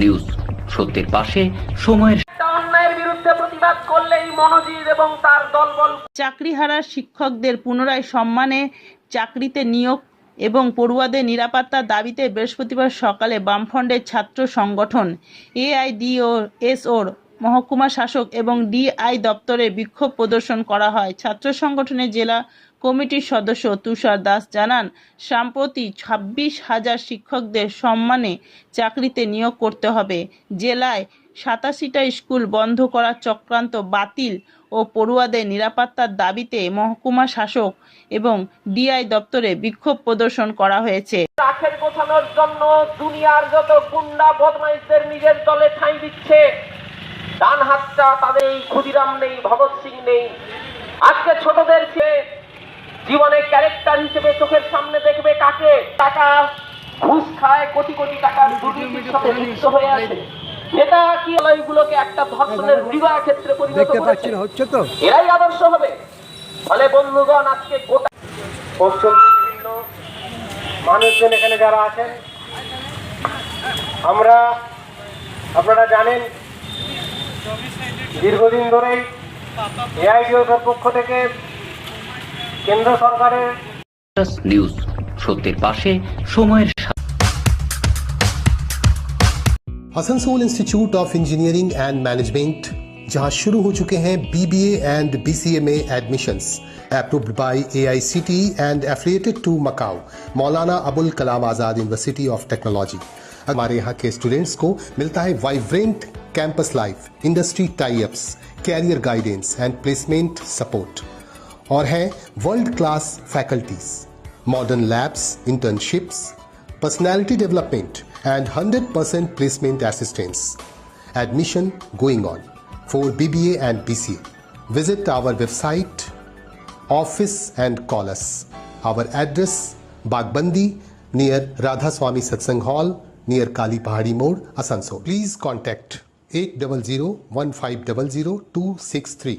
News সত্যের পাশে সময়ের অন্যায়ের বিরুদ্ধে প্রতিবাদ করলেই মনোজিৎ এবং তার দলবল চাকরিহারা শিক্ষকদের পুনরায় সম্মানে চাকরিতে নিয়োগ এবং পড়ুয়াদের নিরাপত্তার দাবিতে বৃহস্পতিবার সকালে বামফ্রন্টের ছাত্র সংগঠন এআইডিও এসওর মহকুমা শাসক এবং ডিআই দপ্তরে বিক্ষোভ প্রদর্শন করা হয়। ছাত্র সংগঠনের জেলা কমিটির সদস্য তুষার দাস জানান, সম্প্রতি ছাব্বিশ হাজার শিক্ষকদের সম্মানে চাকরিতে নিয়োগ করতে হবে। জেলায় সাতাশিটা স্কুল বন্ধ করার চক্রান্ত বাতিল ও পড়ুয়াদের নিরাপত্তার দাবিতে মহকুমা শাসক এবং ডিআই দপ্তরে বিক্ষোভ প্রদর্শন করা হয়েছে। আখের গোছানোর জন্য দুনিয়ার যত গুন্ডা বদমাইশদের নিজের দলে ঠাঁই দিচ্ছে ডান হাতটা তাদের ক্ষুদিরাম নেই, ভগৎ সিং নেই। আজকে ছোটদের জীবনে ক্যারেক্টার হিসেবে চোখের সামনে দেখবে কাকে? টাকা ঘুষ খায় কোটি কোটি টাকার দুর্নীতির সাথে যুক্ত হয়ে আছে। সেটা কি লয়গুলোকে একটা ধর্ষণের বিবাহ ক্ষেত্রে পরিণত করেছে হচ্ছে তো। এরাই আদর্শ হবে। ফলে বন্ধুগণ আজকে গোটা পশ্চিম বিভিন্ন মানুষজন এখানে যারা আছেন আমরা আপনারা জানেন দীর্ঘদিন ধরেই এআইডিওসের পক্ষ থেকে কেন্দ্র সরকারের নিউজ সত্যের পাশে সময়ের Asansol institute of engineering and management जहां शुरू हो चुके हैं बीबीए एंड बीसीए में admissions approved by AICTE and affiliated to MAKAUT Maulana Abul Kalam Azad university of technology हमारे यहाँ के स्टूडेंट्स को मिलता है vibrant campus life industry tie ups career guidance and placement support और है world class faculties modern labs internships personality development and 100 percent placement assistance admission going on for B B A and B C A visit our website office and calls our address Bagbandi near Radha Swami Satsang hall near Kali Pahari Mor Asansol please contact at double zero one five double zero two six three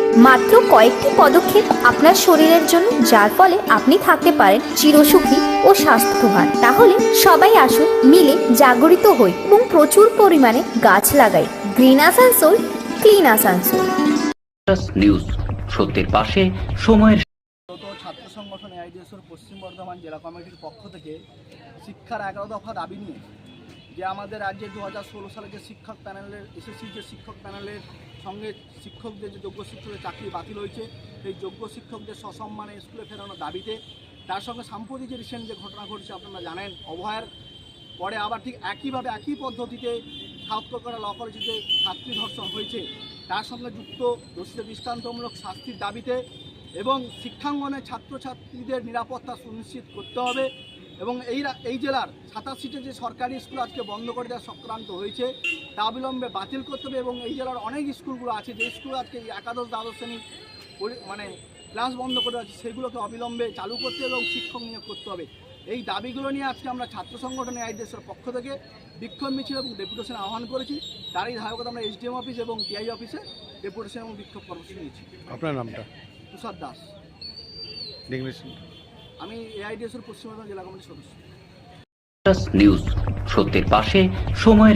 মাত্র কয়েকটি পদক্ষেপ আপনার শরীরের জন্য যার ফলে আপনি থাকতে পারেন চিরসুখী ও স্বাস্থ্যবান। তাহলে সবাই আসুন মিলে জাগরিত হই এবং প্রচুর পরিমাণে গাছ লাগাই। Green Asansol clean Asansol news সত্যের পাশে সময়ের ছাত্র সংগঠন এআইডিএসওর পশ্চিম বর্ধমান জেলা কমিটির পক্ষ থেকে শিক্ষার এগারো দফা দাবি নিয়ে যে আমাদের রাজ্যে দু হাজার ষোলো সালে যে শিক্ষক প্যানেলের, এসএসসি যে শিক্ষক প্যানেলের সঙ্গে শিক্ষকদের যে যোগ্য শিক্ষকের চাকরি বাতিল হয়েছে, সেই যোগ্য শিক্ষকদের সসম্মানে স্কুলে ফেরানোর দাবিতে, তার সঙ্গে সাম্প্রতিক যে রিসেন্ট যে ঘটনা ঘটছে আপনারা জানেন অভয়ার পরে আবার ঠিক একইভাবে একই পদ্ধতিতে সাউথকোকরা ল কলেজে ছাত্রী ধর্ষণ হয়েছে। তার সঙ্গে যুক্ত দোষীদের দৃষ্টান্তমূলক শাস্তির দাবিতে এবং শিক্ষাঙ্গনে ছাত্রছাত্রীদের নিরাপত্তা সুনিশ্চিত করতে হবে। এবং এই এই জেলার সাতাশ সিটে যে সরকারি স্কুল আজকে বন্ধ করে দেওয়া সংক্রান্ত হয়েছে তা অবিলম্বে বাতিল করতে হবে এবং এই জেলার অনেক স্কুলগুলো আছে যে স্কুল আজকে একাদশ দ্বাদশ শ্রেণি মানে ক্লাস বন্ধ করে আছে সেগুলোকে অবিলম্বে চালু করতে এবং শিক্ষক নিয়োগ করতে হবে। এই দাবিগুলো নিয়ে আজকে আমরা ছাত্র সংগঠনের আইডিএসের পক্ষ থেকে বিক্ষোভ মিছিল এবং ডেপুটেশন আহ্বান করেছি। তারই ধারকতা আমরা এসডিএম অফিস এবং টিআই অফিসে ডেপুটেশন এবং বিক্ষোভ কর্মসূচি নিয়েছি। আপনার নামটা? তুষার দাস। আমি এআইডিএস এর পশ্চিমবঙ্গ জেলা কমিটির সদস্য। নিউজ সত্যের পাশে সময়ের